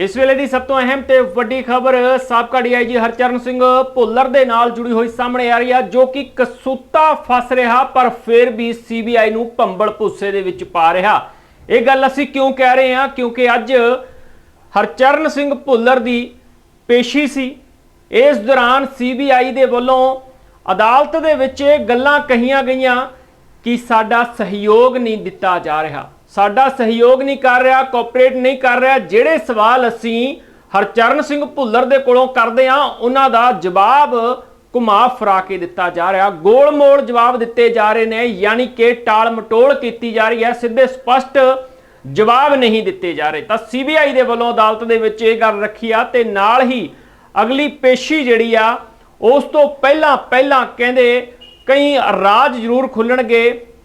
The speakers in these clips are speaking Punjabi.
ਇਸ ਵੇਲੇ ਦੀ ਸਭ ਤੋਂ ਅਹਿਮ ਤੇ ਵੱਡੀ ਖਬਰ ਸਾਬਕਾ ਡੀਆਈਜੀ ਹਰਚਰਨ ਸਿੰਘ ਭੁੱਲਰ ਦੇ ਨਾਲ ਜੁੜੀ ਹੋਈ ਸਾਹਮਣੇ ਆ ਰਹੀ ਆ, ਜੋ ਕਿ ਕਸੂਤਾ ਫਸ ਰਿਹਾ, ਪਰ ਫਿਰ ਵੀ ਸੀਬੀਆਈ ਨੂੰ ਭੰਬਲ ਭੁੱਸੇ ਦੇ ਵਿੱਚ ਪਾ ਰਿਹਾ। ਇਹ ਗੱਲ ਅਸੀਂ ਕਿਉਂ ਕਹਿ ਰਹੇ ਹਾਂ? ਕਿਉਂਕਿ ਅੱਜ ਹਰਚਰਨ ਸਿੰਘ ਭੁੱਲਰ ਦੀ ਪੇਸ਼ੀ ਸੀ। ਇਸ ਦੌਰਾਨ ਸੀਬੀਆਈ ਦੇ ਵੱਲੋਂ ਅਦਾਲਤ ਦੇ ਵਿੱਚ ਗੱਲਾਂ ਕਹੀਆਂ ਗਈਆਂ ਕਿ ਸਾਡਾ ਸਹਿਯੋਗ ਨਹੀਂ ਦਿੱਤਾ ਜਾ ਰਿਹਾ। ਸਾਡਾ ਸਹਿਯੋਗ ਨਹੀਂ ਕਰ ਰਿਹਾ ਕੋਆਪਰੇਟ ਨਹੀਂ ਕਰ ਰਿਹਾ। ਜਿਹੜੇ ਸਵਾਲ ਅਸੀਂ ਹਰਚਰਨ ਸਿੰਘ ਭੁੱਲਰ ਦੇ ਕੋਲੋਂ ਕਰਦੇ ਆ ਉਹਨਾਂ ਦਾ ਜਵਾਬ ਘੁਮਾ ਫਰਾ ਕੇ ਦਿੱਤਾ ਜਾ ਰਿਹਾ। ਗੋਲ ਮੋੜ ਜਵਾਬ ਦਿੱਤੇ ਜਾ ਰਹੇ ਨੇ, ਯਾਨੀ ਕਿ ਟਾਲ ਮਟੋਲ ਕੀਤੀ ਜਾ ਰਹੀ ਹੈ। ਸਿੱਧੇ ਸਪਸ਼ਟ ਜਵਾਬ ਨਹੀਂ ਦਿੱਤੇ ਜਾ ਰਹੇ। ਤਾਂ ਸੀਬੀਆਈ ਦੇ ਵੱਲੋਂ ਅਦਾਲਤ ਦੇ ਵਿੱਚ ਇਹ ਗੱਲ ਰੱਖੀ ਆ ਤੇ ਨਾਲ ਹੀ ਅਗਲੀ ਪੇਸ਼ੀ ਜਿਹੜੀ ਆ, ਉਸ ਤੋਂ ਪਹਿਲਾਂ ਪਹਿਲਾਂ ਕਹਿੰਦੇ ਕਈ ਰਾਜ ਜ਼ਰੂਰ ਖੁੱਲਣਗੇ।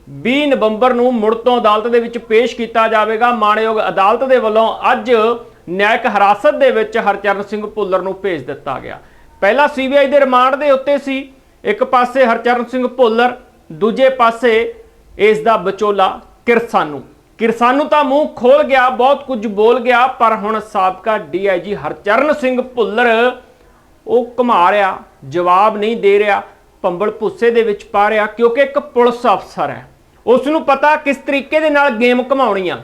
20 ਨਵੰਬਰ ਨੂੰ ਮੁੜ ਤੋਂ ਅਦਾਲਤ ਦੇ ਵਿੱਚ ਪੇਸ਼ ਕੀਤਾ ਜਾਵੇਗਾ। ਮਾਣਯੋਗ ਅਦਾਲਤ ਦੇ ਵੱਲੋਂ ਅੱਜ ਨਿਆਇਕ ਹਿਰਾਸਤ ਦੇ ਵਿੱਚ ਹਰਚਰਨ ਸਿੰਘ ਭੁੱਲਰ ਨੂੰ ਭੇਜ ਦਿੱਤਾ ਗਿਆ। ਪਹਿਲਾ ਸੀਬੀਆਈ ਦੇ ਰਿਮਾਂਡ ਦੇ ਉੱਤੇ ਸੀ। ਇੱਕ ਪਾਸੇ ਹਰਚਰਨ ਸਿੰਘ ਭੁੱਲਰ, ਦੂਜੇ ਪਾਸੇ ਇਸ ਦਾ ਵਿਚੋਲਾ ਕਿਰਸਾਨੂ। ਕਿਰਸਾਨੂ ਤਾਂ ਮੂੰਹ ਖੋਲ ਗਿਆ, ਬਹੁਤ ਕੁਝ ਬੋਲ ਗਿਆ, ਪਰ ਹੁਣ ਸਾਬਕਾ ਡੀਆਈਜੀ ਹਰਚਰਨ ਸਿੰਘ ਭੁੱਲਰ ਉਹ ਘੁਮਾ ਰਿਹਾ, ਜਵਾਬ ਨਹੀਂ ਦੇ ਰਿਹਾ, ਪੰਬਲ ਭੁੱਸੇ ਦੇ ਵਿੱਚ ਪਾ ਰਿਹਾ, ਕਿਉਂਕਿ ਇੱਕ ਪੁਲਿਸ ਅਫਸਰ ਹੈ। ਉਸ ਨੂੰ ਪਤਾ ਕਿਸ ਤਰੀਕੇ ਦੇ ਨਾਲ ਗੇਮ ਘਮਾਉਣੀ ਆ।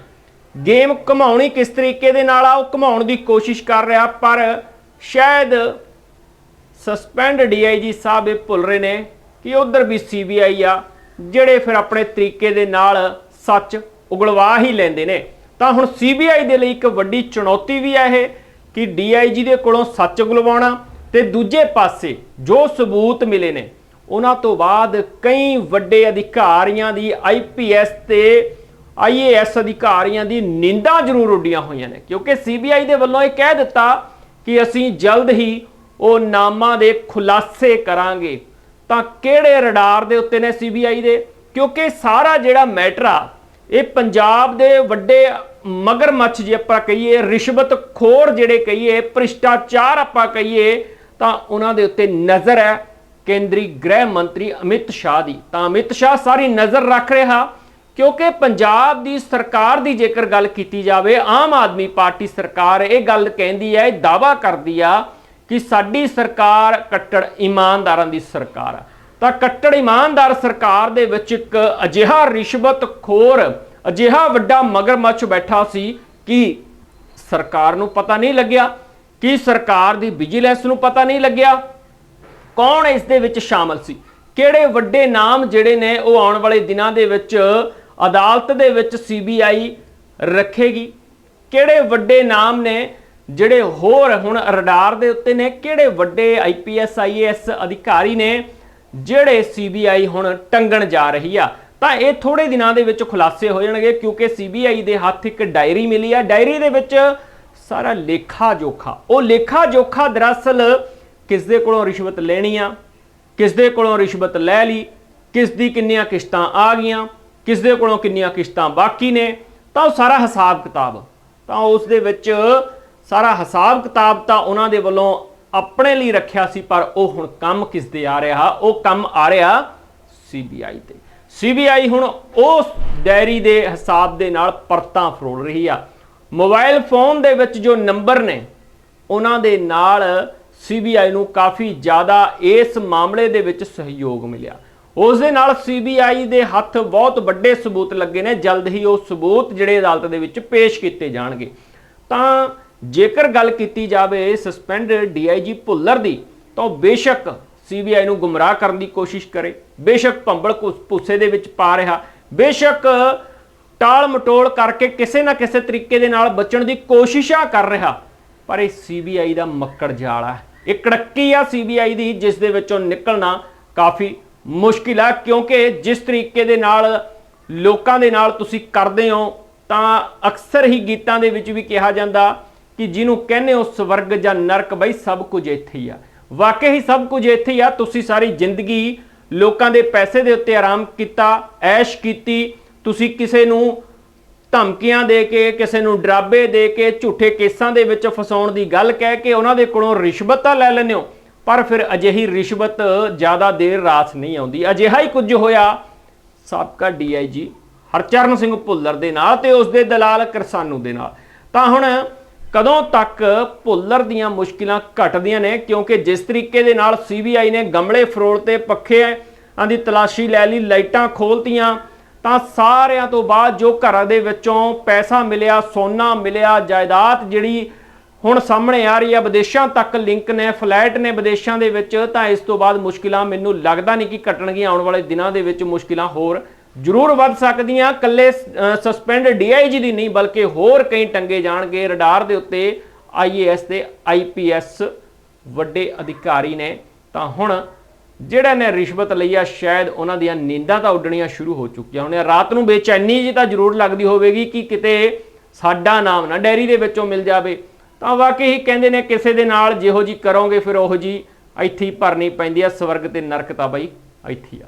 ਗੇਮ ਘਮਾਉਣੀ ਕਿਸ ਤਰੀਕੇ ਦੇ ਨਾਲ ਆ, ਉਹ ਘਮਾਉਣ ਦੀ ਕੋਸ਼ਿਸ਼ ਕਰ ਰਿਹਾ, ਪਰ ਸ਼ਾਇਦ ਸਸਪੈਂਡ ਡੀਆਈਜੀ ਸਾਹਿਬ ਇਹ ਭੁੱਲ ਰਹੇ ਨੇ ਕਿ ਉਧਰ ਵੀ ਸੀਬੀਆਈ ਆ, ਜਿਹੜੇ ਫਿਰ ਆਪਣੇ ਤਰੀਕੇ ਦੇ ਨਾਲ ਸੱਚ ਉਗਲਵਾ ਹੀ ਲੈਂਦੇ ਨੇ। ਤਾਂ ਹੁਣ ਸੀਬੀਆਈ ਦੇ ਲਈ ਇੱਕ ਵੱਡੀ ਚੁਣੌਤੀ ਵੀ ਹੈ ਇਹ, ਕਿ ਡੀਆਈਜੀ ਦੇ ਕੋਲੋਂ ਸੱਚ ਉਗਲਵਾਉਣਾ ਤੇ ਦੂਜੇ ਪਾਸੇ ਜੋ ਸਬੂਤ ਮਿਲੇ ਨੇ ਉਹਨਾਂ ਤੋਂ ਬਾਅਦ ਕਈ ਵੱਡੇ ਅਧਿਕਾਰੀਆਂ ਦੀ ਆਈਪੀਐਸ ਤੇ ਆਈਏਐਸ ਅਧਿਕਾਰੀਆਂ ਦੀ ਨਿੰਦਾ ਜ਼ਰੂਰ ਉੱਡੀਆਂ ਹੋਈਆਂ ਨੇ, ਕਿਉਂਕਿ ਸੀਬੀਆਈ ਦੇ ਵੱਲੋਂ ਇਹ ਕਹਿ ਦਿੱਤਾ ਕਿ ਅਸੀਂ ਜਲਦ ਹੀ ਉਹ ਨਾਮਾਂ ਦੇ ਖੁਲਾਸੇ ਕਰਾਂਗੇ। ਤਾਂ ਕਿਹੜੇ ਰਡਾਰ ਦੇ ਉੱਤੇ ਨੇ ਸੀਬੀਆਈ ਦੇ? ਕਿਉਂਕਿ ਸਾਰਾ ਜਿਹੜਾ ਮੈਟਰ ਆ, ਇਹ ਪੰਜਾਬ ਦੇ ਵੱਡੇ ਮਗਰਮੱਛ ਜੇ ਆਪਾਂ ਕਹੀਏ, ਰਿਸ਼ਵਤ ਖੋਰ ਜਿਹੜੇ ਕਹੀਏ, ਭ੍ਰਿਸ਼ਟਾਚਾਰ ਆਪਾਂ ਕਹੀਏ, ਤਾਂ ਉਹਨਾਂ ਦੇ ਉੱਤੇ ਨਜ਼ਰ ਹੈ। ਕੇਂਦਰੀ ਗ੍ਰਹਿ ਮੰਤਰੀ ਅਮਿਤ ਸ਼ਾਹ ਦੀ। ਤਾਂ ਅਮਿਤ ਸ਼ਾਹ ਸਾਰੀ ਨਜ਼ਰ ਰੱਖ ਰਿਹਾ, ਕਿਉਂਕਿ ਪੰਜਾਬ ਦੀ ਸਰਕਾਰ ਦੀ ਜੇਕਰ ਗੱਲ ਕੀਤੀ ਜਾਵੇ, ਆਮ ਆਦਮੀ ਪਾਰਟੀ ਸਰਕਾਰ ਇਹ ਗੱਲ ਕਹਿੰਦੀ ਹੈ, ਇਹ ਦਾਵਾ ਕਰਦੀ ਆ ਕਿ ਸਾਡੀ ਸਰਕਾਰ ਕੱਟੜ ਇਮਾਨਦਾਰਾਂ ਦੀ ਸਰਕਾਰ ਆ। ਤਾਂ ਕੱਟੜ ਇਮਾਨਦਾਰ ਸਰਕਾਰ ਦੇ ਵਿੱਚ ਇੱਕ ਅਜਿਹਾ ਰਿਸ਼ਵਤ ਖੋਰ, ਅਜਿਹਾ ਵੱਡਾ ਮਗਰਮੱਛ ਬੈਠਾ ਸੀ ਕਿ ਸਰਕਾਰ ਨੂੰ ਪਤਾ ਨਹੀਂ ਲੱਗਿਆ, ਕਿ ਸਰਕਾਰ ਦੀ ਵਿਜੀਲੈਂਸ ਨੂੰ ਪਤਾ ਨਹੀਂ ਲੱਗਿਆ ਕੌਣ ਇਸ ਦੇ ਵਿੱਚ ਸ਼ਾਮਲ ਸੀ? ਕਿਹੜੇ ਵੱਡੇ ਨਾਮ ਜਿਹੜੇ ਨੇ ਉਹ ਆਉਣ ਵਾਲੇ ਦਿਨਾਂ ਦੇ ਵਿੱਚ ਅਦਾਲਤ ਦੇ ਵਿੱਚ ਸੀਬੀਆਈ ਰੱਖੇਗੀ? ਕਿਹੜੇ ਵੱਡੇ ਨਾਮ ਨੇ ਜਿਹੜੇ ਹੋਰ ਹੁਣ ਰਡਾਰ ਦੇ ਉੱਤੇ ਨੇ? ਕਿਹੜੇ ਵੱਡੇ ਆਈਪੀਐਸ ਆਈਏਐਸ ਅਧਿਕਾਰੀ ਨੇ ਜਿਹੜੇ ਸੀਬੀਆਈ ਹੁਣ ਟੰਗਣ ਜਾ ਰਹੀ ਆ? ਤਾਂ ਇਹ ਥੋੜੇ ਦਿਨਾਂ ਦੇ ਵਿੱਚ ਖੁਲਾਸੇ ਹੋ ਜਾਣਗੇ ਕਿਉਂਕਿ ਸੀਬੀਆਈ ਦੇ ਹੱਥ ਇੱਕ ਡਾਇਰੀ ਮਿਲੀ ਆ। ਡਾਇਰੀ ਦੇ ਵਿੱਚ ਸਾਰਾ ਲੇਖਾ ਜੋਖਾ। ਉਹ ਲੇਖਾ ਜੋਖਾ ਦਰਅਸਲ ਕਿਸ ਦੇ ਕੋਲੋਂ ਰਿਸ਼ਵਤ ਲੈਣੀ ਆ? ਕਿਸ ਦੇ ਕੋਲੋਂ ਰਿਸ਼ਵਤ ਲੈ ਲਈ? ਕਿਸ ਦੀ ਕਿੰਨੀਆਂ ਕਿਸ਼ਤਾਂ ਆ ਗਈਆਂ? ਕਿਸ ਦੇ ਕੋਲੋਂ ਕਿੰਨੀਆਂ ਕਿਸ਼ਤਾਂ ਬਾਕੀ ਨੇ? ਤਾਂ ਉਹ ਸਾਰਾ ਹਿਸਾਬ ਕਿਤਾਬ। ਤਾਂ ਉਸ ਦੇ ਵਿੱਚ ਸਾਰਾ ਹਿਸਾਬ ਕਿਤਾਬ ਤਾਂ ਉਹਨਾਂ ਦੇ ਵੱਲੋਂ ਆਪਣੇ ਲਈ ਰੱਖਿਆ ਸੀ, ਪਰ ਉਹ ਹੁਣ ਕੰਮ ਕਿਸ ਦੇ ਆ ਰਿਹਾ? ਉਹ ਕੰਮ ਆ ਰਿਹਾ ਸੀਬੀਆਈ ਤੇ। ਸੀਬੀਆਈ ਹੁਣ ਉਸ ਡਾਇਰੀ ਦੇ ਹਿਸਾਬ ਦੇ ਨਾਲ ਪਰਤਾਂ ਫਰੋਲ ਰਹੀ ਆ। ਮੋਬਾਈਲ ਫੋਨ ਦੇ ਵਿੱਚ ਜੋ ਨੰਬਰ ਨੇ, ਉਹਨਾਂ ਦੇ ਨਾਲ ਸੀਬੀਆਈ ਨੂੰ ਕਾਫੀ ਜ਼ਿਆਦਾ ਇਸ ਮਾਮਲੇ ਦੇ ਵਿੱਚ ਸਹਿਯੋਗ ਮਿਲਿਆ। ਉਸ ਦੇ ਨਾਲ ਸੀਬੀਆਈ ਦੇ ਹੱਥ ਬਹੁਤ ਵੱਡੇ ਸਬੂਤ ਲੱਗੇ ਨੇ, ਜਲਦ ਹੀ ਉਹ ਸਬੂਤ ਜਿਹੜੇ ਅਦਾਲਤ ਦੇ ਵਿੱਚ ਪੇਸ਼ ਕੀਤੇ ਜਾਣਗੇ। ਤਾਂ ਜੇਕਰ ਗੱਲ ਕੀਤੀ ਜਾਵੇ ਸਸਪੈਂਡ ਡੀਆਈਜੀ ਭੁੱਲਰ ਦੀ, ਤਾਂ ਉਹ ਬੇਸ਼ੱਕ ਸੀਬੀਆਈ ਨੂੰ ਗੁੰਮਰਾਹ ਕਰਨ ਦੀ ਕੋਸ਼ਿਸ਼ ਕਰੇ। ਬੇਸ਼ੱਕ ਭੰਬਲ ਘੁਸ- ਭੁੱਸੇ ਦੇ ਵਿੱਚ ਪਾ ਰਿਹਾ। ਬੇਸ਼ੱਕ ਟਾਲ ਮਟੋਲ ਕਰਕੇ ਕਿਸੇ ਨਾ ਕਿਸੇ ਤਰੀਕੇ ਦੇ ਨਾਲ ਬਚਣ ਦੀ ਕੋਸ਼ਿਸ਼ਾਂ ਕਰ ਰਿਹਾ। ਪਰ ਇਹ ਸੀਬੀਆਈ ਦਾ ਮੱਕੜ ਜਾਲ ਹੈ ਇਹ ਕੜਕੀ ਆ ਸੀਬੀਆਈ ਦੀ ਜਿਸ ਦੇ ਵਿੱਚੋਂ ਨਿਕਲਣਾ ਕਾਫੀ ਮੁਸ਼ਕਿਲ ਆ, ਕਿਉਂਕਿ ਜਿਸ ਤਰੀਕੇ ਦੇ ਨਾਲ ਲੋਕਾਂ ਦੇ ਨਾਲ ਤੁਸੀਂ ਕਰਦੇ ਹੋ, ਤਾਂ ਅਕਸਰ ਹੀ ਗੀਤਾਂ ਦੇ ਵਿੱਚ ਵੀ ਕਿਹਾ ਜਾਂਦਾ ਕਿ ਜਿਹਨੂੰ ਕਹਿੰਦੇ ਹੋ ਸਵਰਗ ਜਾਂ ਨਰਕ, ਬਈ ਸਭ ਕੁਝ ਇੱਥੇ ਹੀ ਆ। ਵਾਕਈ ਹੀ ਸਭ ਕੁਝ ਇੱਥੇ ਹੀ ਆ, ਤੁਸੀਂ ਸਾਰੀ ਜ਼ਿੰਦਗੀ ਲੋਕਾਂ ਦੇ ਪੈਸੇ ਦੇ ਉੱਤੇ ਆਰਾਮ ਕੀਤਾ, ਐਸ਼ ਕੀਤੀ, ਤੁਸੀਂ ਕਿਸੇ ਨੂੰ ਧਮਕੀਆਂ ਦੇ ਕੇ, ਕਿਸੇ ਨੂੰ ਡਰਾਬੇ ਦੇ ਕੇ, ਝੂਠੇ ਕੇਸਾਂ ਦੇ ਵਿੱਚ ਫਸਾਉਣ ਦੀ ਗੱਲ ਕਹਿ ਕੇ ਉਹਨਾਂ ਦੇ ਕੋਲੋਂ ਰਿਸ਼ਵਤ ਤਾਂ ਲੈ ਲੈਂਦੇ ਹੋ, ਪਰ ਫਿਰ ਅਜਿਹੀ ਰਿਸ਼ਵਤ ਜ਼ਿਆਦਾ ਦੇਰ ਰਾਤ ਨਹੀਂ ਆਉਂਦੀ। ਅਜਿਹਾ ਹੀ ਕੁਝ ਹੋਇਆ। ਸਾਬਕਾ ਡੀਆਈਜੀ ਹਰਚਰਨ ਸਿੰਘ ਭੁੱਲਰ ਦੇ ਨਾਲ ਤੇ ਉਸ ਦੇ ਦਲਾਲ ਕਿਰਸਾਨੂ ਦੇ ਨਾਲ। ਤਾਂ ਹੁਣ ਕਦੋਂ ਤੱਕ ਭੁੱਲਰ ਦੀਆਂ ਮੁਸ਼ਕਿਲਾਂ ਘਟਦੀਆਂ ਨੇ? ਕਿਉਂਕਿ ਜਿਸ ਤਰੀਕੇ ਦੇ ਨਾਲ ਸੀਬੀਆਈ ਨੇ ਗਮਲੇ ਫਰੋਲ ਤੇ ਪੱਖੇ ਪੱਖਿਆਂ ਦੀ ਤਲਾਸ਼ੀ ਲੈ ਲਈ, ਲਾਈਟਾਂ ਖੋਲਤੀਆਂ ਤਾਂ ਸਾਰਿਆਂ ਤੋਂ ਬਾਅਦ ਜੋ ਘਰਾਂ ਦੇ ਵਿੱਚੋਂ ਪੈਸਾ ਮਿਲਿਆ, ਸੋਨਾ ਮਿਲਿਆ, ਜਾਇਦਾਦ ਜਿਹੜੀ ਹੁਣ ਸਾਹਮਣੇ ਆ ਰਹੀ ਹੈ ਵਿਦੇਸ਼ਾਂ ਤੱਕ ਲਿੰਕ ਨੇ, ਫਲੈਟ ਨੇ ਵਿਦੇਸ਼ਾਂ ਦੇ ਵਿੱਚ, ਤਾਂ ਇਸ ਤੋਂ ਬਾਅਦ ਮੁਸ਼ਕਿਲਾਂ ਮੈਨੂੰ ਲੱਗਦਾ ਨਹੀਂ ਕਿ ਘਟਣਗੀਆਂ ਆਉਣ ਵਾਲੇ ਦਿਨਾਂ ਦੇ ਵਿੱਚ ਮੁਸ਼ਕਿਲਾਂ ਹੋਰ ਜ਼ਰੂਰ ਵੱਧ ਸਕਦੀਆਂ। ਕੱਲੇ ਸਸਪੈਂਡ ਡੀਆਈਜੀ ਦੀ ਨਹੀਂ, ਬਲਕਿ ਹੋਰ ਕਈ ਟੰਗੇ ਜਾਣਗੇ। ਰਡਾਰ ਦੇ ਉੱਤੇ ਆਈਏਐਸ ਤੇ ਆਈਪੀਐਸ ਵੱਡੇ ਅਧਿਕਾਰੀ ਨੇ। ਤਾਂ ਹੁਣ ਜਿਹੜਾ ਨੇ ਰਿਸ਼ਵਤ ਲਈ ਆ, ਸ਼ਾਇਦ ਉਹਨਾਂ ਦੀਆਂ ਨੀਂਦਾਂ ਤਾਂ ਉੱਡਣੀਆਂ ਸ਼ੁਰੂ ਹੋ ਚੁੱਕੀਆਂ ਹੋਣੀਆਂ। ਰਾਤ ਨੂੰ ਬੇਚੈਨੀ ਜੀ ਤਾਂ ਜ਼ਰੂਰ ਲੱਗਦੀ ਹੋਵੇਗੀ ਕਿ ਕਿਤੇ ਸਾਡਾ ਨਾਮ ਨਾ ਡੈਰੀ ਦੇ ਵਿੱਚੋਂ ਮਿਲ ਜਾਵੇ। ਤਾਂ ਵਾਕਈ ਹੀ ਕਹਿੰਦੇ ਨੇ, ਕਿਸੇ ਦੇ ਨਾਲ ਜਿਹੋ ਜੀ ਕਰੋਗੇ, ਫਿਰ ਉਹੋ ਜੀ ਇੱਥੇ ਹੀ ਭਰਨੀ ਪੈਂਦੀ ਆ, ਸਵਰਗ ਤੇ ਨਰਕ ਤਾਂ ਬਈ ਇੱਥੇ ਹੀ ਆ।